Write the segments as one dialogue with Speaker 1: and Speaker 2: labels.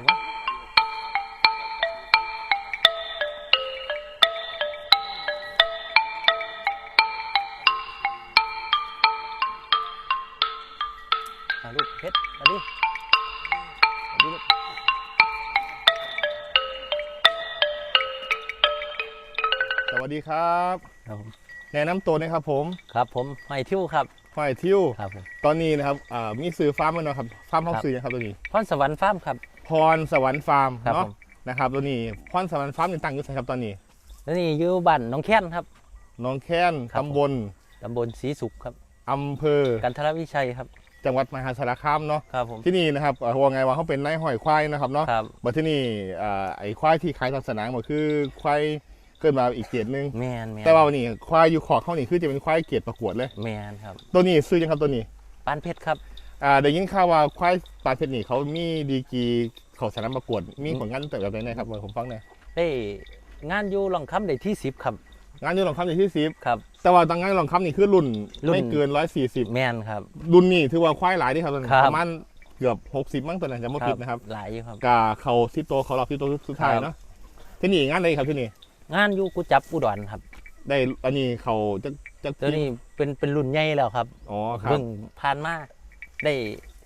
Speaker 1: ผมว่าลูกเพชรมา
Speaker 2: ดิ
Speaker 1: มาดิลูก
Speaker 2: สวัสดีครับ
Speaker 1: ครับผม
Speaker 2: แนะนำตัวนะครับผม
Speaker 1: ครับผมไม่ทิวครับ
Speaker 2: ฝ่ยทิว
Speaker 1: ครับ
Speaker 2: ตอนนี้นะครับมีสื่อฟาร์มมันเนาะครับ ฟาร์ม
Speaker 1: ท้อง
Speaker 2: สื่อยังครับตัวนี้
Speaker 1: พรสวรรค์ฟาร์มครับ
Speaker 2: พรสวรรค์ฟาร์ม
Speaker 1: ครับ
Speaker 2: เนาะ
Speaker 1: ผม
Speaker 2: นะครับตัวนี้พรสวรรค์ฟาร์มนี่ตั้งอยู่ไหนครับตอนนี้
Speaker 1: แล้วนี่อยู่บ้านหน้องแค้นครับ
Speaker 2: หน้องแค้น
Speaker 1: ครับ
Speaker 2: ตำบล
Speaker 1: ตำบลศรีสุขครับ
Speaker 2: อำเภอ
Speaker 1: กันทรวิชัยครับ
Speaker 2: จังหวัดมหาสารคามเนาะ
Speaker 1: ครับผม
Speaker 2: ที่นี่นะครับอ่าว่าไงว่าเขาเป็นนายหอยควายนะครับเนาะ
Speaker 1: ครับ
Speaker 2: บัดที่นี่อ่าไอ้ควายที่ขายทางสนามก็คือควายเกิดมาอีกเกียรติหนึง
Speaker 1: แมนแมน
Speaker 2: แต่ว่าวันนี้ควายอยู่ขอบเขานี่คือจะเป็นควายเกียรติประกวดเลย
Speaker 1: แมนครับ
Speaker 2: ตัวนี้ซื้อยังครับตัวนี้
Speaker 1: ปานเพชรครับ
Speaker 2: อ่าได้ยินข่าวว่าควายปลาเพชรนี่เขามีดีกรีเขาสนามประกวด มีผลงานตั้งแต่แบบไหนนะครับผมฟังหน่อย
Speaker 1: ได้งานอยู่ลองคำได้ที่สิบครับ
Speaker 2: งานอยูหลองคำอยู่ที่สิบ
Speaker 1: ครับ
Speaker 2: แต่ว่าตังงานหลองคำนี่คือรุ่น
Speaker 1: รุ่น
Speaker 2: ไม่เกินร้อยสี่สิบ
Speaker 1: แมนครับ
Speaker 2: รุ่นนี้ถือว่าควายหลายที่ครับ
Speaker 1: ครับ
Speaker 2: ประมาณเกือบหกสิบมั้งตัวนั้นจะไม่ผิดนะครับ
Speaker 1: หลายอยู่ครับ
Speaker 2: กาเขาซิโตเขารอบซิโตสุดท้าย
Speaker 1: ครับ
Speaker 2: เนาะที่นี่งานอะไรครับที่นี่
Speaker 1: งานอยู่กุจับอุดรครับ
Speaker 2: ได้อันนี้เขาจะจะ
Speaker 1: ตัวนี้เป็นเป็นรุ่นใหญ่แล้วครับ
Speaker 2: อ๋อครับ
Speaker 1: เพิ่งผ่านมา ได้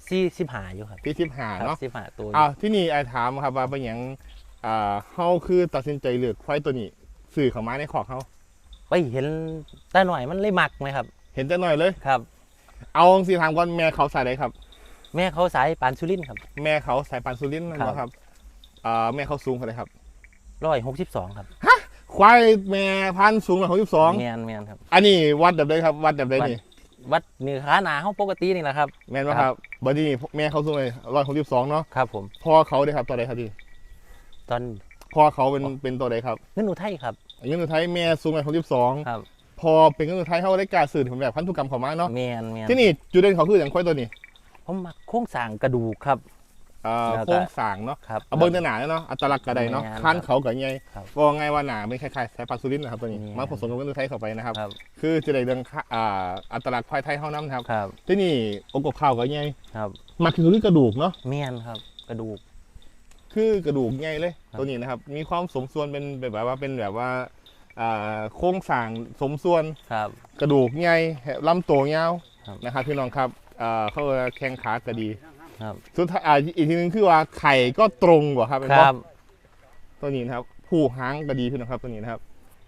Speaker 1: สี่สิบห้าอยู่ครับ
Speaker 2: ที่สิบหา
Speaker 1: ครับ
Speaker 2: เนาะ
Speaker 1: สิบห้าตัวอยู่
Speaker 2: อ้าวที่นี่ไอ้ถามครับว่าเป็นอย่างอ่าเขาคือตัดสินใจเลือกควายตัวนี้สื่อเขามาในขอกเขา
Speaker 1: ไปเห็นตาหน่อยมันเลยมักไหมครับ
Speaker 2: เห็นแต่หน่อยเลย
Speaker 1: ครับ
Speaker 2: เอาสิถามก่อนแม่เขาสายใดครับ
Speaker 1: แม่เขาสายปานสุรินทร์ครับ
Speaker 2: แม่เขาสายปานสุรินทร์นั่น
Speaker 1: ครับ
Speaker 2: เนาะครับอ่าแม่เขาสูงเท่าไหร่ครับ
Speaker 1: ร้อยหกสิบสองครับ
Speaker 2: ควายแม่พันธุ์สูงกว่าหกสิบสอง
Speaker 1: แมนแมนครับ
Speaker 2: อันนี้วัดแบบใดครับ วัดแบบใดนี่
Speaker 1: วัดเนื้อขาหนาห้องปกตินี่แหละครับ
Speaker 2: แม่นว่า
Speaker 1: ค
Speaker 2: ค
Speaker 1: รั
Speaker 2: รับบบัดนี้แม่เขาสูงเลยร้อยหกสิบสองเนาะ
Speaker 1: ครับผม
Speaker 2: พ่อเขาได้ครับตัวใดครับพี่
Speaker 1: ตอน
Speaker 2: พ่อเขาเป็นเป็นตัวใดครับ
Speaker 1: เงินอุทัยครับ
Speaker 2: เงินอุทัยแม่สูงร้อยหกสิบสอง
Speaker 1: ครับ
Speaker 2: พอเป็นเงินอุทัยเขาได้กล้ารสื่อถึงแบบพันธุกรรมเขามาเนาะ
Speaker 1: แมนแมน
Speaker 2: ที่นี่จุดเด่นเขาคืออย่างควายตัวนี้
Speaker 1: ผมมักโค้งสร้างกระดูกครับ
Speaker 2: อ่า
Speaker 1: แล้วก็
Speaker 2: โค้งสร้างเนาะ
Speaker 1: ครับ
Speaker 2: เอาเบิ้งแต่หนาเนาะอัตลักษณ์กระไดเนาะ
Speaker 1: แม่น
Speaker 2: คันเขากับไง
Speaker 1: ครับ
Speaker 2: ว่าไงว่าหนาไม่คล้ายๆสายปานสุรินทร์นะครับตัวนี้
Speaker 1: แม่น
Speaker 2: มาผสมกับเงินอุทัยเข้าไปนะครับ
Speaker 1: ครับ
Speaker 2: คือจะได้เรื่องค่าอ่าอัตลักษณ์ควายไทยเท่านั้นครับ
Speaker 1: ครับ
Speaker 2: ที่นี่องค์กบข้าวกับไง
Speaker 1: ครับ
Speaker 2: มักคือกระดูกเนาะ
Speaker 1: แมนครับกระดูก
Speaker 2: คือกระดูกไงเลย
Speaker 1: ครับ
Speaker 2: ตัวนี้นะครับมีความสมส่วนเป็นแบบว่าเป็นแบบว่าอ่าโครงสร้างสมส่วน
Speaker 1: ครับ
Speaker 2: กระดูกไงลำตัวยาว
Speaker 1: ครับ
Speaker 2: นะครับพี่น้องครับอ่าเขาว่าแข้งขากระดี
Speaker 1: ครับ
Speaker 2: สุดท้ายอ่าอีกทีนึงคือว่าไข่ก็ตรงกว่าครับเป็น
Speaker 1: ค
Speaker 2: เพาะ
Speaker 1: รับ
Speaker 2: ตัวนี้นะครับผูหางกระดีพี่น้องครับตัวนี้นะครับ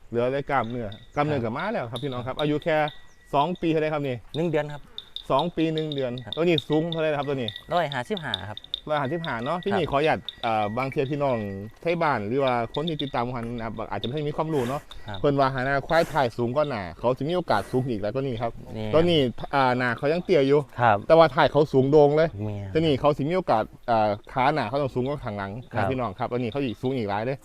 Speaker 2: เหลือได้กล้ามเนื้อกล้ามเนื้อกับม้าแล้วครับพี่น้องครับ อายุแค่สองปีเท่าไรครับนี่
Speaker 1: หนึ่งเดือนครับ
Speaker 2: สองปีหนึ่งเดือน
Speaker 1: ครับ
Speaker 2: ตัวนี้สูงเท่าไรนะครับตัวนี้
Speaker 1: ร้อยห้าสิบห้าครับ
Speaker 2: รอยหาที่ผ่านเนาะที่
Speaker 1: ครับ
Speaker 2: นี่ขอหยัดอ่าบางเทีพี่น้องไทยบ้านหรือว่าคนที่ติดตามกันนะครับอาจจะไม่มีความรู้เนาะ
Speaker 1: ครับ
Speaker 2: เพิ่นว่าหาหน้าควายถ่ายสูงก็หนาเขาจะมีโอกาสสูงอีกแล้วก็นี่ครับ
Speaker 1: นี่
Speaker 2: ตัวนี้อ่าหนาเขายังเตี้ยอยู่
Speaker 1: ครับ
Speaker 2: แต่ว่าถ่ายเขาสูงโด่งเลย
Speaker 1: แมน
Speaker 2: ตัวนี้เขาสิมีโอกาสอ่าขาหนาเขาต้องสูงกว่าข้างหลัง
Speaker 1: ครั
Speaker 2: นะ
Speaker 1: บ
Speaker 2: พี่น้องครับตัวนี้เขาอีกสูงอีกหลายเลย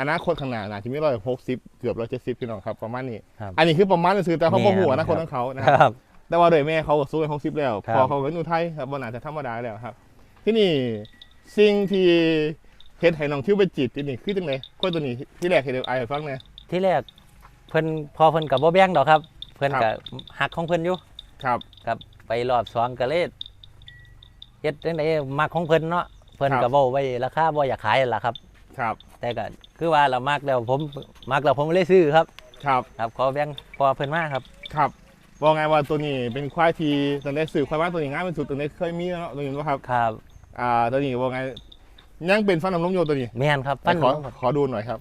Speaker 2: อนาคตข้างหน้าน่าจะมีร้อยหกสิบเกือบร้อยเจ็ดสิบพี่น้องครับประมาณนี้
Speaker 1: ครับ
Speaker 2: อันนี้คือประมาณนั้นคือแต่เขาบ่
Speaker 1: แม่น
Speaker 2: หัวนะ
Speaker 1: ค
Speaker 2: ครับนของเขานะ
Speaker 1: ค
Speaker 2: ครับ
Speaker 1: รับ
Speaker 2: แต่ว่าโดยแม่เขาก็สูงร้อยหกสิบแล้ว
Speaker 1: ครับ
Speaker 2: พอเขาเป็นอุทัยครับบนอาจจะธรรมดาแล้วครับ ที่นี่สิ่งที่เฮ็ดให้น้องทิวไปจีบที่นี่คือจังไดคนตัวนี้ที่แรกเฮ็ดให้อายให้ฟังเนี่ย
Speaker 1: ที่แรกเพิ่นพอเพิ่นกับบ่แบ่งดอกครับ เพิ่น
Speaker 2: ครั
Speaker 1: กับบหักของเพิ่นอยู่
Speaker 2: ครับ
Speaker 1: ครับไปรอบสองก็เลยเฮ็ดจังไดมักของเพิ่นเนาะเพิ่น
Speaker 2: ครั
Speaker 1: ก็
Speaker 2: บ
Speaker 1: เว้าไว้ราคาบ่อยากขายนั่นล่ะครับ
Speaker 2: ครับ
Speaker 1: แต่ก็คือว่าเรามักแล้วผมมักแล้วผมเลยซื้อครับ
Speaker 2: ครับ
Speaker 1: ครับขอแบ่งพอเพิ่นมาครับ
Speaker 2: ครับบอกไงว่าตัวนี้เป็นควายที่ตั้งแต่สื่อควายบ้านตัวนี้ง่ายเป็นสุดตั้งแต่เคยมีแล้วเนาะตัวนี้ว่าครับ
Speaker 1: ครับ
Speaker 2: อ่าตัวนี้บอกไงยังเป็นฟันน้ำนมโยตัวนี้
Speaker 1: แม่นครับปั้น
Speaker 2: ขอ
Speaker 1: น้องครับ
Speaker 2: ขอดูหน่อยครับ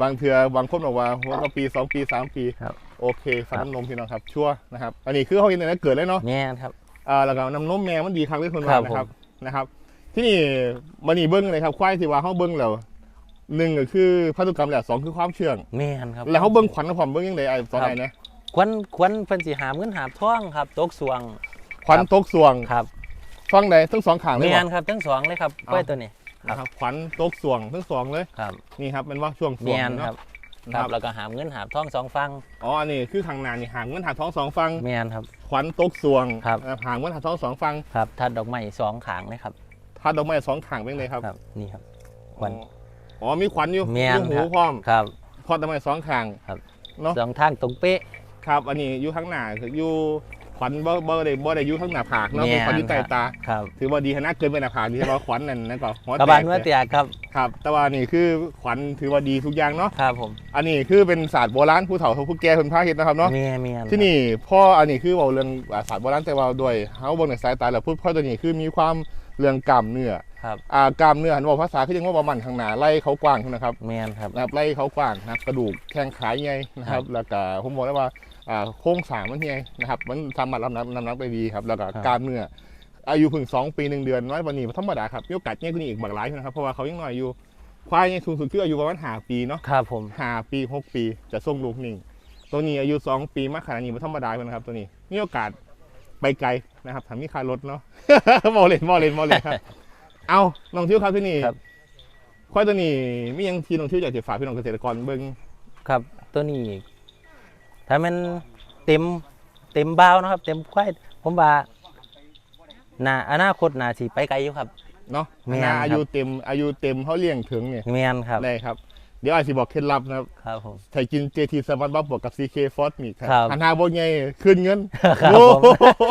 Speaker 2: บางเทือบางคนบอกว่าว่าก็ปีสองปีสามปี
Speaker 1: ครับ
Speaker 2: โอเคฟันน้ำนมพี่น้องครับ ชัวร์นะครับ อันนี้คือเขาเห็นตั้งแต่เกิดเลยเนาะ
Speaker 1: แม่นครับ
Speaker 2: อ่าแล้วก็น้ำนมแม่มันดีครั้งที่คน
Speaker 1: ครั
Speaker 2: ว่า
Speaker 1: บ
Speaker 2: นะครับนะครับ ที่นี่มันนี่เบิ้งเลยครับควายที่ว่าเขาเบิ้งแล้วหนึ่งก็คือพันธุกรรมแหละสองคือความเชื่อง
Speaker 1: แม่นครับ
Speaker 2: แล้วเขาเบิ้งขวัญกับผมเบิ้งยังไงไอ้สอง
Speaker 1: ครับ
Speaker 2: ไอ้นะ
Speaker 1: ควรควรเพิ่นสิหาเงินหาทองครับ ตกสวง
Speaker 2: ขวัญ
Speaker 1: ครับ
Speaker 2: ตกสวง
Speaker 1: ครับ
Speaker 2: ฟังใดทั้งสองขางเลย
Speaker 1: แม่
Speaker 2: บ่
Speaker 1: นครับทั้งสองเลยครับ
Speaker 2: เอา
Speaker 1: กล้วยตัวนี้
Speaker 2: นะครับขวัญตกสวงทั้งสองเลย
Speaker 1: ครับ
Speaker 2: นี่ครับเป็นว่าช่วงสว
Speaker 1: แม่
Speaker 2: ง
Speaker 1: น
Speaker 2: เนาะ
Speaker 1: ครับ
Speaker 2: นะ
Speaker 1: ค
Speaker 2: ค
Speaker 1: รั
Speaker 2: รั
Speaker 1: บบแล้วก็หามเงินหามทองสองฟัง
Speaker 2: อ๋ออันนี้คือข้างหน้านี่หางมันหาท้องสองฟัง
Speaker 1: แม่นครับ
Speaker 2: ขวัญตกสวง
Speaker 1: ครับ
Speaker 2: นะครับหางมันหาท้องสองฟัง
Speaker 1: ครับทัดดอกไม้สองขางเลยครับ
Speaker 2: ทัดดอกไม้สองขางเป็นไงครับ
Speaker 1: ครับนี่ครับขวัญ
Speaker 2: อ๋ออ๋อมีขวัญอยู่
Speaker 1: แม่น
Speaker 2: ลูกหู
Speaker 1: ครับ
Speaker 2: พร้อม
Speaker 1: ครับ
Speaker 2: ทอดดอกไม้สองขาง
Speaker 1: ครับ
Speaker 2: เนาะ
Speaker 1: สองทางตรงเป๊ะ
Speaker 2: ครับ อันนี้อยู่ข้างหน้าคืออยู่ ขวัญบ่บ่ได้บ่ได้อยู่ข้างหน้าผากเนาะ
Speaker 1: แม่
Speaker 2: เป็น
Speaker 1: น
Speaker 2: ขวัญอยู่ใต้ตา
Speaker 1: ครับ
Speaker 2: ถือว่าดีขนาดเกินไปหน้าผากที่เราขวัญนั่นนั่นก็หัว
Speaker 1: กระบาล
Speaker 2: แต
Speaker 1: เมื่อเตียครับ
Speaker 2: ครับ แต่ว่านี่คือขวัญถือว่าดีทุกอย่างเนาะ
Speaker 1: ครับผม
Speaker 2: อันนี้คือเป็นศาสตร์โบราณผู้เฒ่าผู้แก่คนพาเฮ็ดนะครับเนาะ
Speaker 1: เมียเมีย
Speaker 2: ที่นี่พ่ออันนี้คือเว่าเรื่องอ่าศาสตร์โบราณแต่ว่าด้วยเฮาเบิ่งในสายตาแล้วพูดพ่อตัวนี้คือมีความเรื่องกล้ามเนื้อ
Speaker 1: ครับ
Speaker 2: อ่ากล้ามเนื้อหันบอกภาษาคือยังว่าประมาณข้างหน้าไล่เขากว้างนะครับ
Speaker 1: แมนครับ
Speaker 2: นะครับไล่เขากว้างนะครับกระดูกแข้งขาใหญ่นะครับ แล้วก็ผมบอกได้ว่าอ่า โครงสร้างมันใหญ่นะครับ มันสามารถรับน้ำน้ำหนักได้ดีครับ แล้วก็
Speaker 1: ครับ
Speaker 2: กล้ามเนื้ออายุเพิ่งสองปีหนึ่งเดือนน้อยกว่านี้ธรรมดาครับมีโอกาสใหญ่กว่านี้อีกบางหลายนะครับเพราะว่าเขายังน้อยอยู่ควายเนี่ยสูงสุดคืออายุประมาณห้าปีเนาะ
Speaker 1: ครับผม
Speaker 2: ห้าปีหกปี จะส่งลูกนิ่งตัวนี้อายุสองปีมากขนาดนี้มันธรรมดาเลยนะครับตัวนี้มีโอกาสไปไกลนะครับทำมีค่ารถเนาะมอเล่นมอเล่นมอเล่นครับ เอาน้องทิวครับที่นี่
Speaker 1: ครับ
Speaker 2: ควายตัวนี้มีหยังที่น้องทิวอยากจะฝากพี่น้องเกษตรกรเบิ่ง
Speaker 1: ครับ ตัวนี้ ถ้ามันเต็มเต็มบ้าวนะครับ เต็มควายผมว่านาอนาคตนาสิไปไกลอยู่ครับ
Speaker 2: เนาะ
Speaker 1: แม่น
Speaker 2: นา
Speaker 1: ครับ
Speaker 2: อายุเต็มอายุเต็มเขาเลี้ยงถึงเนี่ย
Speaker 1: แมนครับ
Speaker 2: ได้ครับ เดี๋ยวอาจจะบอกเคล็ดลับนะครับ
Speaker 1: ครับผม
Speaker 2: ถ้ากิน JT สมาร์ทบัฟบวกกับ CK f o r มีครับ
Speaker 1: ครับ
Speaker 2: หันหาบ่ไงคืนเงิน
Speaker 1: ครับ
Speaker 2: โอ้
Speaker 1: ผม
Speaker 2: โห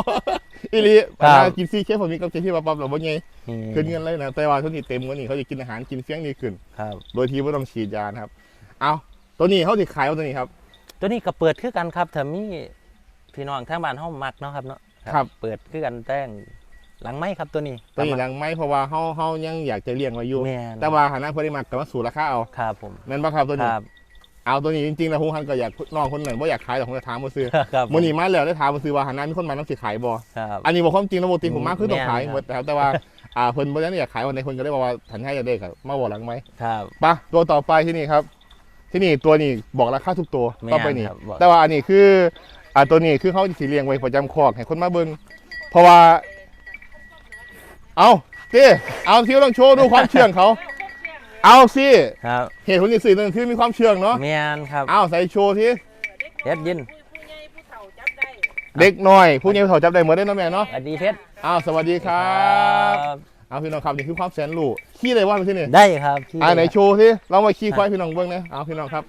Speaker 2: อีหลี
Speaker 1: ครับ
Speaker 2: หันหากิน CK ผมมีกับ JT บัฟบัฟแล้วบ่ไง
Speaker 1: อืม
Speaker 2: คืนเงินเลยนะแต่ว่าเท่านี้เต็มกว่านี้เขาจะกินอาหารกินเฟี้ยงดีขึ้น
Speaker 1: ครับ
Speaker 2: โดยที่ไม่ต้องฉีดยานะครับ เอาตัวนี้เขาสิขายเอาตัวนี้ครับ
Speaker 1: ตัวนี้ก็เปิดคือกันครับถ้ามีพี่น้องทางบ้านเฮามักเนาะครับเนาะ
Speaker 2: ครับ
Speaker 1: เปิดคือกันแต่งหลังไม้ครับตัวนี้
Speaker 2: ตัวนี้หลังไม่เพราะว่าเขาเขายังอยากจะเลี้ยงไว้อยู่
Speaker 1: แม่น
Speaker 2: แต่ว่าหาหน้าเพื่อได้มากกับว่าสูราคาเอา
Speaker 1: ครับผม
Speaker 2: แม่นบ่ครับตัว
Speaker 1: ค
Speaker 2: นี้
Speaker 1: รับ
Speaker 2: เอาตัวนี้จริงๆแล้วผมหันก็อยากน้องคนหนึ่งว่าอยากขายแต่ผมจะถามมาซื้อ
Speaker 1: ครับ
Speaker 2: มื่อนี้มาแล้วได้ถามมาซื้อว่าหาหน้ามีคนมาต้องสิขายบ่
Speaker 1: ครับ
Speaker 2: อันนี้บอกความจริงนะปกติผมมากคือต้องขาย
Speaker 1: แม่นครับ
Speaker 2: หมดนะครับแต่ว่าอ่าเพิ่นบ่ได้อยากขายวันไหนเพิ่นก็ได้บอกว่าถันให้จะเด็กอะมาบอกหลังไหม
Speaker 1: ครับ
Speaker 2: ปะตัวต่อไปที่นี่ครับ ที่นี่ตัวนี้บอกราคาทุกตัว
Speaker 1: แม่
Speaker 2: ต่อไปนี่
Speaker 1: ครับบอก
Speaker 2: แต่ว่าอันนี้คืออ่าตัวนี้คือเขาสิเลี้ยงไว้ประจำคอกให้คนมาเบิ่งเพราะว่า เอาเต้เอาที่ต้องโชว์ดูความเชื่องเขา เอาสิ
Speaker 1: ครับ
Speaker 2: เหตุผลที่สี่นั่นคือมีความเชื่องเนาะ
Speaker 1: แมนครับ
Speaker 2: เอาใส่โชว์ที่
Speaker 1: เฮ็ดยิน
Speaker 3: ผู้ใหญ่ผู้เฒ่าจับได้
Speaker 2: เด็กน้อยผู้ใหญ่เขาจับได้หมดได้เนาะแม่เนาะ
Speaker 1: สวัสดีเพชร
Speaker 2: อ้าวสวัสดีครับ เอาพี่น้องครับนี่คือความแสนรู้ขี้เลยว่าไปที่นี่
Speaker 1: ได้ครับที่
Speaker 2: อ่าไหนโชว์สิเรามาขี้ควายพี่น้องเบิ่งนะเอาพี่น้องครับ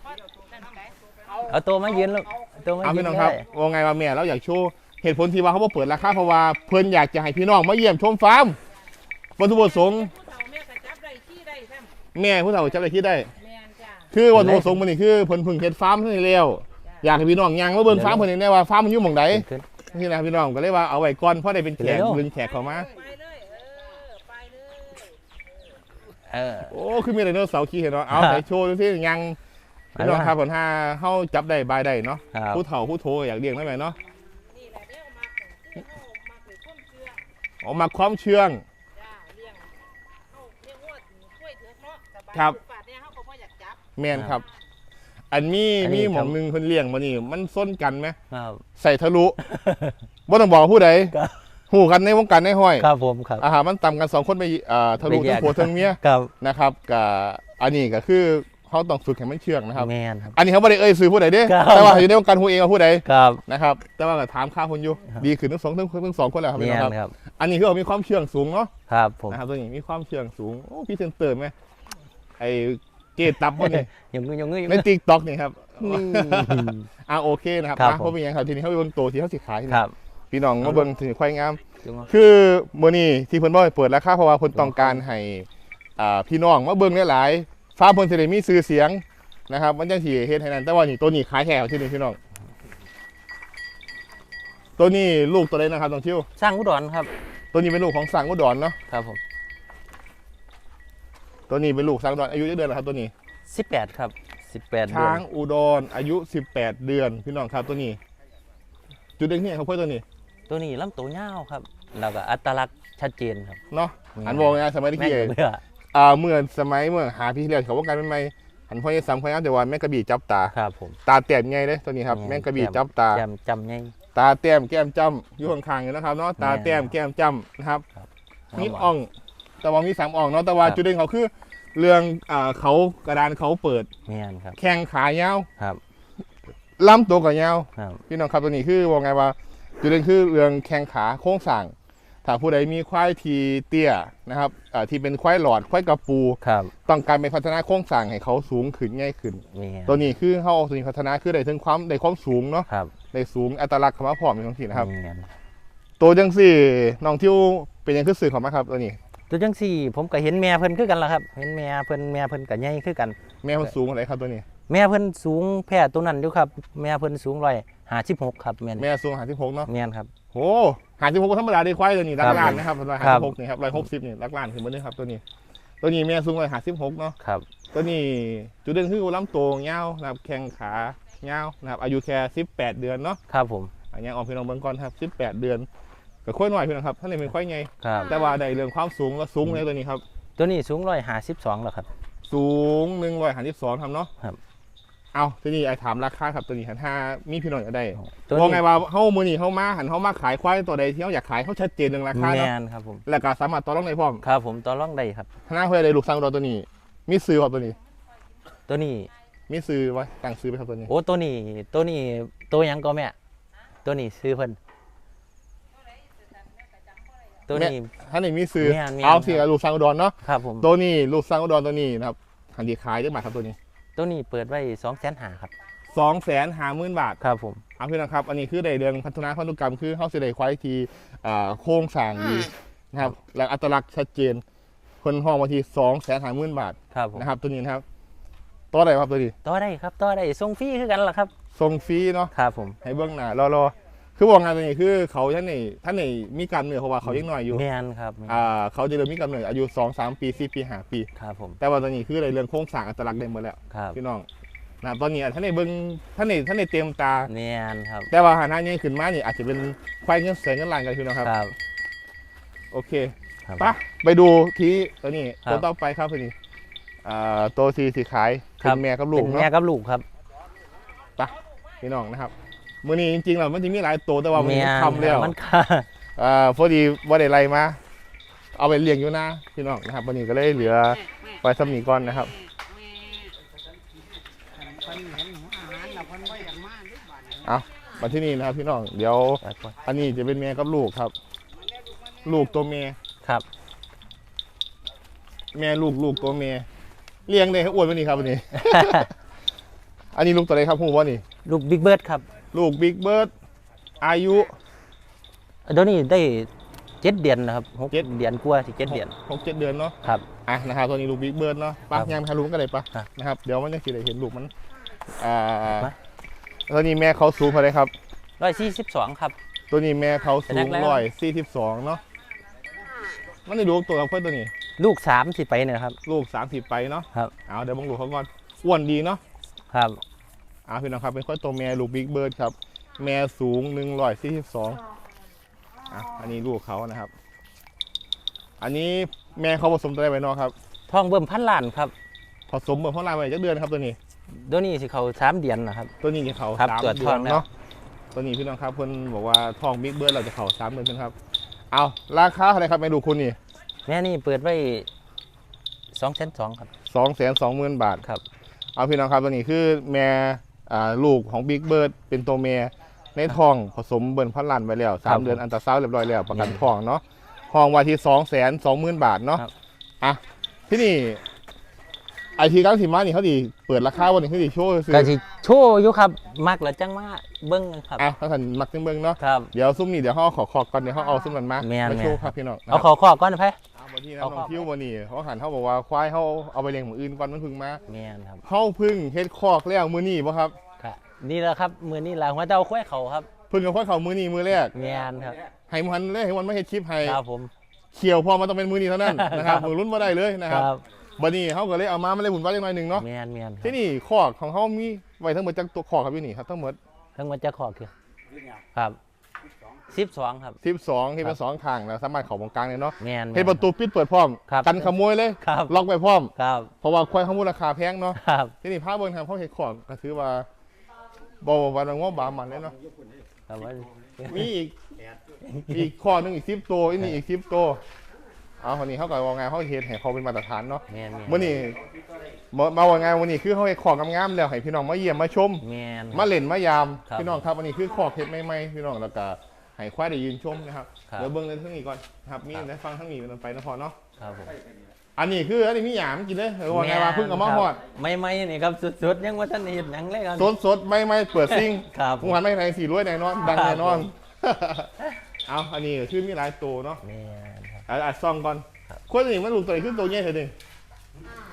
Speaker 1: เอาตัวมายืนลูกเอาตัวมา
Speaker 2: เอา
Speaker 1: ยื
Speaker 2: พี่
Speaker 1: น
Speaker 2: น้องครับ
Speaker 1: ได้
Speaker 2: ว่าไงว่าแม่เราอยากโชว์เหตุผลที่ว่าเขาบ่เปิดราคาเพราะว่าเพิ่นอยากจะให้พี่น้องมาเยี่ยมชมฟาร์มวัตถุประสงค์
Speaker 3: ผู้เฒ่าแม่ก็จับได้ขี้ได้ซ้
Speaker 2: แม่ผู้เฒ่าจับได้ที่ได้ำ
Speaker 3: แม่นจ้า
Speaker 2: คือวัตถุประสงค์มันนี่คือเพิ่นเพิ่งเฮ็ดฟาร์มเท่านี้แล้วอยากให้พี่น้องยังมาเบิ่งฟาร์มเพิ่นนี่แน่ว่าฟาร์มมันอยู่หม่องใด
Speaker 1: ขึ้น
Speaker 2: นี่นะพี่น้องก็เลยว่าเอาไว้ก่อนเพราะได้เป็นแขก
Speaker 1: เร็ว
Speaker 2: ดึงแขกเข้ามา
Speaker 3: ไปเลยเออไปเลย
Speaker 1: เออ
Speaker 2: โอ้ คือมีไดโนเสาร์ขี้เห็นเนาะ เอา
Speaker 1: ครับ
Speaker 2: ใส่โชว์ดูสิยังพี่น้องครับผลห้าเฮาจับได้บายได้เนาะ
Speaker 1: ครับ
Speaker 2: ผู้เฒ่าผู้โทอยากเลี้ยงได้ไหมเนาะ
Speaker 3: นี่แหละเดี๋ยวมาคือเฮามาคือความเชื่อ
Speaker 2: ออกมาความเชื่อง
Speaker 3: จ้าเลี้ยงเฮาเลี้ยงวัวกล้วยเถือกเนาะสบาย
Speaker 2: ครับ
Speaker 3: ปาดเนี่ยเฮาก็บ่อยากจับ
Speaker 2: แม่นครับ อันมี
Speaker 1: อันนี้
Speaker 2: มีหมอง
Speaker 1: ครับ
Speaker 2: หนึงคนเลี้ยงมานี่ มันส้นกันไหม
Speaker 1: ครับ
Speaker 2: ใส่ทะลุ ว่าต้องบอกผู้ใด
Speaker 1: ครับ
Speaker 2: หูกันในวงการในห้อย
Speaker 1: ครับผมครับ
Speaker 2: อาหารมันต่ำกันสองคนไปอ่าทะลุ
Speaker 1: ไปแย
Speaker 2: ทั้
Speaker 1: ก
Speaker 2: งผัวทั้งเมีย
Speaker 1: ครับ
Speaker 2: นะครับกับอันนี้ก็คือเขาต้องฝึกให้มันเชื่องนะครับ
Speaker 1: แมนครับ
Speaker 2: อันนี้เขาไม่ได้เอ่ยซื้อผู้ใดเด้
Speaker 1: ครับ
Speaker 2: แต่ว่าอยู่ในวงการหูเองว่าผู้ใด
Speaker 1: ครับ
Speaker 2: นะครับแต่ว่าก็ถามค่าคนอยู่
Speaker 1: ครับ
Speaker 2: ดีขึ้นทั้งสองทั้งทั้งสองคนแหละครับ
Speaker 1: แม
Speaker 2: พี่น้อง
Speaker 1: น
Speaker 2: ครับ
Speaker 1: ครับ
Speaker 2: อันนี้คือเขามีความเชื่องสูงเนาะ
Speaker 1: ครับผม
Speaker 2: นะครับตัวนี้มีความเชื่องสูงโอ้พี่เซนเตอร์ไหมไอเกตตับพวกนี้
Speaker 1: ยังงึยังงึยัง
Speaker 2: ใน
Speaker 1: งึ
Speaker 2: ติ๊กต็อกนี่ครับ
Speaker 1: นี่
Speaker 2: อ่าโอเคนะครับ
Speaker 1: ครับ
Speaker 2: อะ
Speaker 1: ผม
Speaker 2: เพราะเป็นยังครับทีนี้เขาไปเบิ่งตัวที่เขาสิขายนี่
Speaker 1: ครับ
Speaker 2: พี่น้องมาเบิ่งถึงควายงาม
Speaker 1: จุงเอา
Speaker 2: คือมื้อนี้ที่เพิ่นบ่ให้เปิดราคาเพราะว่าเพิ่นต้องการให้อ่าพี่น้องมาเบิ่งหลายๆฟ้าร์มเพิ่นสิได้มีชื่อเสียงนะครับ มันจังสิเฮ็ดให้นั่นแต่ว่านี่ตัวนี้ขายแค่ที่นี่พี่น้อง ตัวนี้ลูกตัวใดนะครับน้องทิว
Speaker 1: สร้างอุดรครับ
Speaker 2: ตัวนี้เป็นลูกของสังอุดรเนาะ
Speaker 1: ครับผม
Speaker 2: ตัวนี้เป็นลูกสังอุดรอายุเยอะเดือนแล้วครับตัวนี้
Speaker 1: สิบแปดครับสิบแปดเดือ
Speaker 2: ช้านงอุดรอายุ 18 เดือน พี่น้องครับตัวนี้ จุดเด่นที่ไหนครับเพื่อนตัวนี้
Speaker 1: ตัวนี้ลำตัวยาวครับ แล้วก็อัตลักษณ์ชัดเจนครับ
Speaker 2: เนาะ
Speaker 1: อืม
Speaker 2: อันบอกนะสมัยที่
Speaker 1: แม่ง
Speaker 2: เกี่
Speaker 1: เบื่อ
Speaker 2: อ่าเมื่อสมัยเมื่อหาพี่ที่เรียนเขาว่ากันเป็นไงอันพ่อยังสามคนนะแต่ว่าแม่งกระบี่จับตา
Speaker 1: ครับผม
Speaker 2: ตาแต้มไงเลยตัวนี้ครับแม่งกระบี่จับตา
Speaker 1: จำจำไง
Speaker 2: ตาแต้มแก้มจ้ำอยู่ข้างๆอยู่นะครับเนาะตาแต้มแก้มจ้ำนะครับมีอ่องแต่ว่ามีสามอ่องเนาะแต่ว่าจุดเด่นเขาคือ เรื่องอ่าเขากระดานเขาเปิด
Speaker 1: แม่นครับ
Speaker 2: แข้งขายาว
Speaker 1: ครับ
Speaker 2: ลำตัวก็ยาว
Speaker 1: ครับ
Speaker 2: พี่น้องครับตัวนี้คือว่าไงว่า จุดเด่นคือเรื่องแข้งขาโค้งสั่งถ้าผู้ใดมีควายทีเตี้ยนะครับอ่าที่เป็นควายหลอดควายกระปู
Speaker 1: ครับ
Speaker 2: ต้องการไปพัฒนาโค้งสั่งให้เขาสูงขึ้นง่ายขึ้น
Speaker 1: แม่น
Speaker 2: ตัวนี้คือเขาเอาตัวนี้พัฒนาคือได้ถึงความได้ความสูงเนาะ
Speaker 1: ครับ
Speaker 2: ได้สูงอัตลักษณ์คำว่าผอมอย่างที่นะครับ
Speaker 1: แม่น
Speaker 2: ตัวจังสี่น้องทิวเป็นหยังคือสื่อของมาครับตัวนี้
Speaker 1: ตัวจังสี่ ผมก็เห็นแม่เพิ่นคือกันล่ะครับ เห็นแม่เพิ่นแม่เพิ่นก็ใหญ่คือกัน
Speaker 2: แม่มันสูงอะไรครับตัวนี้
Speaker 1: แม่เพิ่นสูงแพร่ตัวนั้นอยู่ครับ แม่เพิ่นสูงร้อยห้าสิบหกครับแม่น
Speaker 2: แม่สูงหาที่พกเนาะ
Speaker 1: แม่นครับ
Speaker 2: โหหาสิบหกธรรมดาได้ควายตัวนี้รัก
Speaker 1: ครับ
Speaker 2: ล้านนะครับร้อย
Speaker 1: ค
Speaker 2: ห้า
Speaker 1: รั
Speaker 2: สิ
Speaker 1: บ
Speaker 2: บหกนี่ครับร้อยหกสิบนี่รักล้านขึ้นมาเลยครับตัวนี้ ตัวนี้แม่สูงร้อยห้าสิบหกเนาะ
Speaker 1: ครับ
Speaker 2: ตัวนี้จุดเด่นคือลำโตวยาวนะครับแข้งขาเงาวนะครับอายุแค่สิบแปดเดือนเนาะ
Speaker 1: ครับผม
Speaker 2: อันนี้ออกพี่น้องเบิ่งก่อนครับสิบแปดเดือนก็ค่อยหน่อยพี่น้องครับท่านนี่เป็นค่อยไง
Speaker 1: ครับ
Speaker 2: แต่ว่าได้เรื่องความสูงแล้วสูงเลยตัวนี้ครับ
Speaker 1: ตัวนี้สูงร้อยห้าสิบสองแล้วครับ
Speaker 2: สูงหนึ่งร้อยห้าสิบสองครับเนาะ
Speaker 1: ครับ
Speaker 2: เอาทีนี้ไอ้ถามราคาครับตัวนี้หันห้ามีพี่น้องจะได้
Speaker 1: ตัว
Speaker 2: บอก
Speaker 1: นี้
Speaker 2: ไงว่าเฮ้ามือนี่เฮ้ามาหันเฮ้ามาขายควายตัวใดที่เขาอยากขายเขาชัดเจนเรื่องราคา
Speaker 1: แม
Speaker 2: เนาะ
Speaker 1: นครับผม
Speaker 2: แล้วก็สามารถต่อรองได้พร้อม
Speaker 1: ครับผมต่อรองได้ครับ
Speaker 2: หน้าเพื่อได้ลูกสร้างตัวนี้ มีซื้อครับตัวนี้
Speaker 1: ตัวนี้
Speaker 2: มีซื้อไว้ต่างซื้อไปครับตัวนี้
Speaker 1: โอ้ตัวนี้ตัวนี้ตัวหยังก็แม่ตัวนี้ซื้อเพิ่นตัวนี้
Speaker 2: ท่านนี่มีซื้อ
Speaker 1: แม่นแม่น
Speaker 2: เอาสิกับลูกสร้างอุดรเนาะ
Speaker 1: ครับผม
Speaker 2: ตัวนี้ลูกสร้างอุดรตัวนี้นะครับหันดีขายได้บาทครับตัวนี้
Speaker 1: ตัวนี้เปิดไว้สองแสนหาครับ
Speaker 2: สองแสนห้าหมื่นบาท
Speaker 1: ครับผม
Speaker 2: เอาพี่นะครับ อันนี้คือได้เรื่องพัฒนาพันธุกรรมคือเขาสิได้ควายที่อ่าโครงสร้างดีนะครับและอัตลักษณ์ชัดเจน คนห้องมาทีสองแสนห้าหมื่นบาท
Speaker 1: ครับผม
Speaker 2: นะครับ ตัวนี้นะครับตัวไหนครับตัวนี้
Speaker 1: ต่อได้ครับต่อได้ส่งฟรีคือกันล่ะครับ
Speaker 2: ทรงฟรีเนาะ
Speaker 1: ครับผม
Speaker 2: ให้เบื้องหน้ารอรอ คือบอกงานตัวนี้คือเขาท่านนี่ท่านนี่มีกล้ามเนื้อเพราะว่าเขายังน้อยอยู่
Speaker 1: แมนครับแม่น
Speaker 2: อ่าเขาจะเริ่มมีกำเนิดอายุสองสามปีสี่ปีห้าปี
Speaker 1: ครับผม
Speaker 2: แต่ว่าตอนนี้คือในเรื่องโครงสร้างอัตลักษณ์ได้หมดแล้ว
Speaker 1: ครับ
Speaker 2: พี่น้องนะครับตอนนี้ท่านในเบิ้งท่านในท่านในเตรียมตา
Speaker 1: แมนครับ
Speaker 2: แต่ว่าหาหน้านี้ขึ้นมานี่อาจจะเป็นควายเงินเสือเงินล้านกันพี่น้องครับ
Speaker 1: ครับ
Speaker 2: โอเค
Speaker 1: ครับ
Speaker 2: ปะไปดูที่ตัวนี้
Speaker 1: ครับ
Speaker 2: ตัวต่อไปครับตัวนี้อ่าตัวสีสีขาย
Speaker 1: ครั
Speaker 2: เป็
Speaker 1: บ
Speaker 2: นแม่กับลูก
Speaker 1: เป็น
Speaker 2: เนาะ
Speaker 1: แม่กับลูกครับ
Speaker 2: พี่น้องนะครับ มื้อนี้จริงๆแล้วมันจะมีหลายตัวแต่ว่ามัน
Speaker 1: แม่น
Speaker 2: ทำแล้ว
Speaker 1: มันค่ะ
Speaker 2: อ่าพอดีว่าได้ไรมา เอาไปเลี้ยงอยู่นะพี่น้องนะครับวันนี้ก็เลยเหลือไปสมีก่อนนะครับ
Speaker 3: คนเห็นหัวอาหารแล้วคนบ่อยากมาที่บ้านเนี่ย
Speaker 2: มาที่นี่นะครับพี่น้อง เดี๋ยวอันนี้จะเป็นแม่กับลูกครับ ลูกตัวเมีย
Speaker 1: ครับ
Speaker 2: แม่ลูกลูกตัวเมียเลี้ยงได้ให้อ้วนวันนี้ครับวันนี้ อันนี้ลูกตัวไหนครับหูว่านี่
Speaker 1: ลูกบิ๊กเบิร์ดครับ
Speaker 2: ลูกบิ๊กเบิร์ดอายุ
Speaker 1: เดี๋ยวนี้ได้เจ็ดเดือนนะครับหก
Speaker 2: เจ็ด
Speaker 1: เดือนกว่าที่เจ็ดเดือน
Speaker 2: หกเจ็ดเดือนเนาะ
Speaker 1: ครับ
Speaker 2: อะนะครับตัวนี้ลูกบิ๊กเบิร์ดเนาะปะ
Speaker 1: ครับ
Speaker 2: ยังไปหาลูกกันเลยปะ
Speaker 1: ครับ
Speaker 2: นะครับเดี๋ยวมันจะสิได้เห็นลูกมันอ่า
Speaker 1: มา
Speaker 2: ตัวนี้แม่เขาสูงเท่าไหรครับ
Speaker 1: ร้อยสี่สิบสองครับ
Speaker 2: ตัวนี้แม่เขาสู
Speaker 1: แส
Speaker 2: ง
Speaker 1: ดงแล้ว
Speaker 2: ร้อยสี่สิบสองเนาะมันได้ดูตัวกับเพื่อนตัวนี้
Speaker 1: ลูกสามสิไปเนี่ยครับ
Speaker 2: ลูกสามสิบไปเนาะ
Speaker 1: ครับ
Speaker 2: เอาเดี๋ยวบังลูกเขาก่อนอ้วนดีเนาะ
Speaker 1: ครับ
Speaker 2: เอาพี่น้องครับเป็นข้อยตัวแม่ลูกบิ๊กเบิร์ดครับ แม่สูงหนึ่งร้อยสี่สิบสองอะอันนี้ลูกเขานะครับ อันนี้แม่เขาผสมตัวได้ไว้เนาะครับ
Speaker 1: ทองเบิ่มพันล้านครับ
Speaker 2: ผสมเมื่อเท่าไหรไว้จักเดือนครับตัวนี้
Speaker 1: เดี๋ยวนี้สิเขาสามเดือนนะครับ
Speaker 2: ตัวนี้จะเขา
Speaker 1: ครับ
Speaker 2: สาม
Speaker 1: ตรวจ
Speaker 2: เดื
Speaker 1: ท้
Speaker 2: อ
Speaker 1: อนงแล้ว
Speaker 2: เนาะตัวนี้พี่น้องครับเพิ่นบอกว่าทองบิ๊กเบิร์ดเราจะเขาสามเดือนเป็นครับ เอาราคาเท่าไหรครับแม่ดูคุณนี่
Speaker 1: แม่นี่เปิดไว้สองแสนสองครับ
Speaker 2: สองแสนสองหมื่นบาท
Speaker 1: ครับ
Speaker 2: เอาพี่น้องครับตัวนี้คือแม่อ่า ลูกของบิ๊กเบิร์ดเป็นตัวแม่ในทองผสมเบิ่นพันลันไปแล้วสามเดือนอันตราซาวด์เรียบร้อยแล้วประกันทองเนาะทองไว้ที่สองแสนสองหมื่นบาทเนาะ
Speaker 1: ครับ
Speaker 2: อะที่นี่ไอทีกังสีมานี่เขาดีเปิดราคาวันนี้เขาดีโชว์ซื้อ
Speaker 1: ก็สิโชว์อยู่ครับ มักแล้วจังมาเบิ่งครับ
Speaker 2: อะถ้าท่านมักจังเบิ่งเนาะ
Speaker 1: ครับ
Speaker 2: เดี๋ยวซุ้มนี่เดี๋ยวเขาขอขอก่อนเดี๋ยวเขาเอาซุ้มนั้นมา
Speaker 1: แม่น
Speaker 2: มาโชว์
Speaker 1: แม่น
Speaker 2: ครับพี่น้องนะ
Speaker 1: เอา
Speaker 2: ค
Speaker 1: ข
Speaker 2: รับ
Speaker 1: อขอก่อนนะไพ่
Speaker 2: เอา วันนี้นะ
Speaker 1: เอา
Speaker 2: น้
Speaker 1: ข
Speaker 2: อ
Speaker 1: อง
Speaker 2: ทิววันนี้เขาหันเขาบอกว่าควายเขาเอาไปเลี้ยงหมืออื่นก่อนมันเพึ่งมา
Speaker 1: แม่นครับ
Speaker 2: เขาเพึ่งเฮ็ดคอกแล้วมือนี่ป่ะครับ
Speaker 1: ครับนี่แหละครับมือนี่แหละหัวเจ้าควายเขาครับ
Speaker 2: เพึ่งกับควายเขามือนี่มือแรก
Speaker 1: แม่นครับ
Speaker 2: ให้มันเลยให้มันไม่เฮ็ดคลิปให้
Speaker 1: ครับผม
Speaker 2: เขียวพอมันต้องเป็นมือนี่เท่านั้นนะครับ
Speaker 1: ครับ
Speaker 2: มือรุ่นมาได้เลยนะ
Speaker 1: ค
Speaker 2: ครับ
Speaker 1: รับ
Speaker 2: บัดนี้เขาก็เลยเอามาไม่เลยหมุนไว้จังหน่อยหนึ่งเนาะ
Speaker 1: แม่นแม่นครั
Speaker 2: ที่
Speaker 1: บ
Speaker 2: นี่คอกของเขามีไว้ทั้งหมดจากตัวคอกครับพี่นี่ครับทั้งหมด
Speaker 1: ทั้งหมันจะขอคือครับ สิบสองครับ
Speaker 2: 12ที่เป็นสองข้างแล้วสามารถเข้าตรงกลางเลยเนาะ
Speaker 1: แม่น
Speaker 2: เฮ็ดประตูปิดเปิดพร้อม
Speaker 1: ครับ
Speaker 2: กันขโมยเลย
Speaker 1: ครับ
Speaker 2: ล็อกไว้พร้อม
Speaker 1: ครับ
Speaker 2: เพราะว่าควายเขามูลราคาแพงเนาะ
Speaker 1: ครับ
Speaker 2: ที่นี่ภาพเบิ่งทางเขาเฮ็ดคอกก็ถือว่าบ่ว่าวันงบบามันเลยเนาะ
Speaker 1: ครับว่า
Speaker 2: มีอีกอีกข้อหนึงอีก10ตัวอันนี้อีก10ตัวเอาคนนี้เขาก็ว่าไงเขาเฮ็ดให้เขาเป็นมาตรฐานเนาะ
Speaker 1: แม่นแม่น
Speaker 2: มื่อนี้มามาว่าไงวันนี้คือเขาให้ของงามๆแล้วให้พี่น้องมาเยี่ยมมาชม
Speaker 1: แม่น
Speaker 2: มาเล่นมายาม
Speaker 1: ครับ
Speaker 2: พี่น้องครับอันนี้คือขอบเพชรใหม่ๆพี่น้องแล้วก็ ให้ควายได้ยืนชมนะครับ
Speaker 1: ครับ
Speaker 2: เดี๋ยวเบิ้งในทั้งนี้ก่อนนะครับมีได้ฟังทั้งนี้เป็นต้นไปนะพอเนาะ
Speaker 1: ครับผม
Speaker 2: อันนี้คืออันนี้มีหยามกินเลยเออว่าไงว่าเพิ่งเอามาหอด
Speaker 1: ไม่ไม่นี่ครับสุดๆยังว่าท่านเห็นหยังเลยครับ
Speaker 2: สดสดๆไม่ไม่เปิดซิง
Speaker 1: ครับ
Speaker 2: ผู้หันไม่ไหนสีรวยแน่นอนดัง
Speaker 1: ครับ
Speaker 2: แน่นอน เอาอันนี้ก็คือมีหลายตัวเนาะ
Speaker 1: แม่นครับ
Speaker 2: อะอัดซองก่อน
Speaker 1: ครับ
Speaker 2: คนตัวนี้มันลูกตัวนี้คือตัวใหญ่เถอะดิ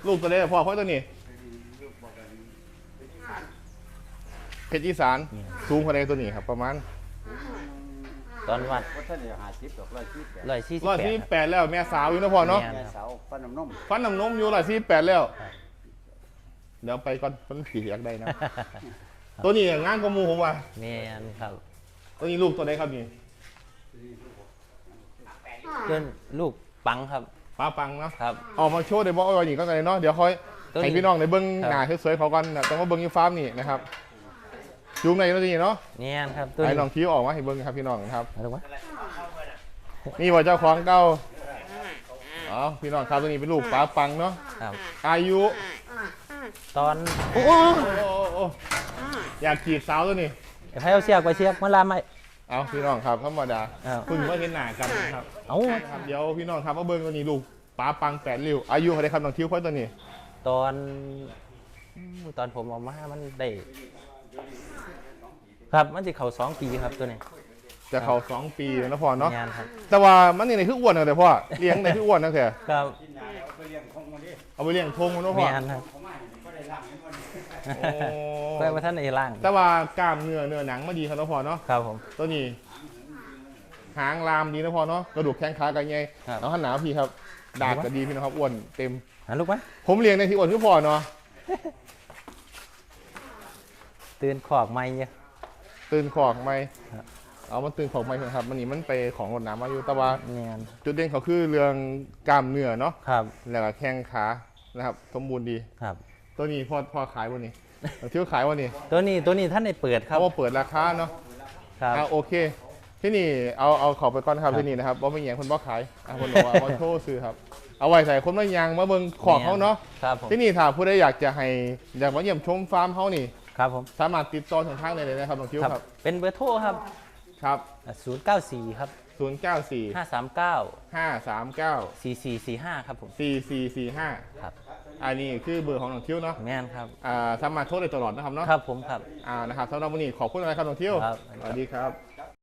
Speaker 2: ลูกตัวเล็กพอค่อยตัวนี้เพชรอีสานสูงกว่าในตัวนี้ครับ ประมาณ
Speaker 1: ตอนวัด
Speaker 4: ว่าท่านเดี๋ยวหาชิปดอกร้อยชิปแบบ
Speaker 1: ร้อยสี่สิบ
Speaker 2: ร้อย
Speaker 1: แปด
Speaker 2: สี่
Speaker 1: ครับ
Speaker 2: แปดแล้วแม่สาวอยู่นะพ่อเนาะ
Speaker 1: แม่
Speaker 4: แม่เสาฟันน้ำนม
Speaker 2: ฟันน้ำนมอยู่ร้อยสี่แปดแล้ว เดี๋ยวไปก่อนฟันผีอยากได้นะ ตัวนี้งานกว่าหมูผมว่ะ
Speaker 1: แม่นครับ
Speaker 2: ตัวนี้ลูกตัวใดครับนี่
Speaker 1: เพื่อนลูกปังครับ
Speaker 2: ป้าปังเนาะ
Speaker 1: ครับ
Speaker 2: ออกมาโชว์ได้บอกเอาอย่างนี้ก็ได้เนาะ เดี๋ยวค่อย
Speaker 1: ตัวนี้
Speaker 2: ให้พี่น้องในเบิ้ง
Speaker 1: ครับ
Speaker 2: หน้าสวยๆเขากันนะต้องมาเบิ้งอยูฟาร์มนี่นะครับ จูงในตัวนี้เนาะ
Speaker 1: แม่นครับตัว
Speaker 2: ไอ้
Speaker 1: นี้
Speaker 2: น้องคิ้วออกมาให้เบิ้งครับพี่น้องครับ
Speaker 1: เอาดูวะ
Speaker 2: นี่ว่าเจ้าของเก่าอ๋อพี่น้องครับตัวนี้เป็นลูกป้าปังเนาะ
Speaker 1: ครับ
Speaker 2: อายุ
Speaker 1: ตอน
Speaker 2: โอ้โหโอ้โหอยากจีบสาวตัวนี้
Speaker 1: เดี๋ยวให้เอาเชือกไปเชือกมาลามไหม
Speaker 2: เอาพี่น้องครับธรรมดา
Speaker 1: เอา
Speaker 2: เพิ่งมาเห็นหน้ากันนะครับ
Speaker 1: เอา
Speaker 2: ครับเดี๋ยวพี่น้องครับมาเบิ้งตัวนี้ลูกป้าปังแปดริ้วอายุเท่าไหรครับน้องคิ้วค่อยตัวนี้
Speaker 1: ตอนอืมตอนผมเออกมามันได้ ครับมันจะเข่าสองปีครับตัวนี้
Speaker 2: จะเข้าสองปีแล้วนะพ่อเนาะ
Speaker 1: งานครับ
Speaker 2: แต่ว่ามันนี่ในคืออ้วนนะแต่พ่อเลี้ยงในคืออ้วนนะแค่
Speaker 1: ครับ
Speaker 2: เอาไปเลี้ยงทงมันนะพ่อ
Speaker 1: งานครับ
Speaker 2: โอ้
Speaker 1: เพื่อมาท่านในร่าง
Speaker 2: แต่ว่ากล้ามเนื้อเนื้อหนังมาดีครับนะพ่อเนาะ
Speaker 1: ครับผม
Speaker 2: ตัวนี้หางลามดีนะพ่อเนาะกระดูกแข้งขากันไง
Speaker 1: ครับ
Speaker 2: เอาหันหนาวพี่ครับดากก็ดีพี่นะครับอ้วนเต็ม
Speaker 1: หันลูกไหม
Speaker 2: ผมเลี้ยงในที่อ้วนคือพ่อเนาะ
Speaker 1: ตื่นขอกไม่เนี่ย
Speaker 2: ตื่นของไหม
Speaker 1: ครับ
Speaker 2: เอามันตื่นของไหมเถอะครับ มันนี่มันไปของรดน้ำมาอยู่แต่ว่า
Speaker 1: งาน
Speaker 2: จุดเด่นเขาคือเรื่องกล้ามเนื้อเนาะ
Speaker 1: ครับ
Speaker 2: แล้วก็แข้งขานะครับ สมบูรณ์ดี
Speaker 1: ครับ
Speaker 2: ตัวนี้พ่อพ่อขายวันนี้เที่ยวขายวันนี้
Speaker 1: ตัวนี้ตัวนี้ท่านได้เปิดครับ
Speaker 2: เขาว่าเปิดราคาเนาะ
Speaker 1: ครับ
Speaker 2: อ่าโอเค ที่นี่เอาเอาเขาไปก่อนนะครับ
Speaker 1: ครับ
Speaker 2: ที่นี่นะครับว่าไม่ยังคนบ่ขายอะคนบอกว่ามาโชว์ซื้อครับเอาไว้ใส่คนมายังมาเบิ่งของเขาเนาะ
Speaker 1: ครับผม
Speaker 2: ที่นี่ถ้าผู้ใดอยากจะให้อยากมาเยี่ยมชมฟาร์มเขานี่
Speaker 1: ครับผม
Speaker 2: สามารถติดต่อทางทางได้เลยนะครับน้องคิวครับ
Speaker 1: เป็นเบอร์โทรครับ
Speaker 2: ครับ
Speaker 1: ศูนย์เก้าสี่ครับ
Speaker 2: 094
Speaker 1: ห้าสามเก้า
Speaker 2: 539
Speaker 1: สี่สี่สี่ห้าครับผม
Speaker 2: 4445
Speaker 1: ครับ
Speaker 2: อันนี้คือเบอร์ของน้องคิวเนาะ
Speaker 1: แม่นครับ
Speaker 2: อ่าสามารถโทรได้ตลอดนะครับเนาะ
Speaker 1: ครับผมครับ
Speaker 2: อ่านะครับสำหรับวันนี้ขอบคุณอะไรครับน้องคิว
Speaker 1: ครับ
Speaker 2: สวัสดีครับ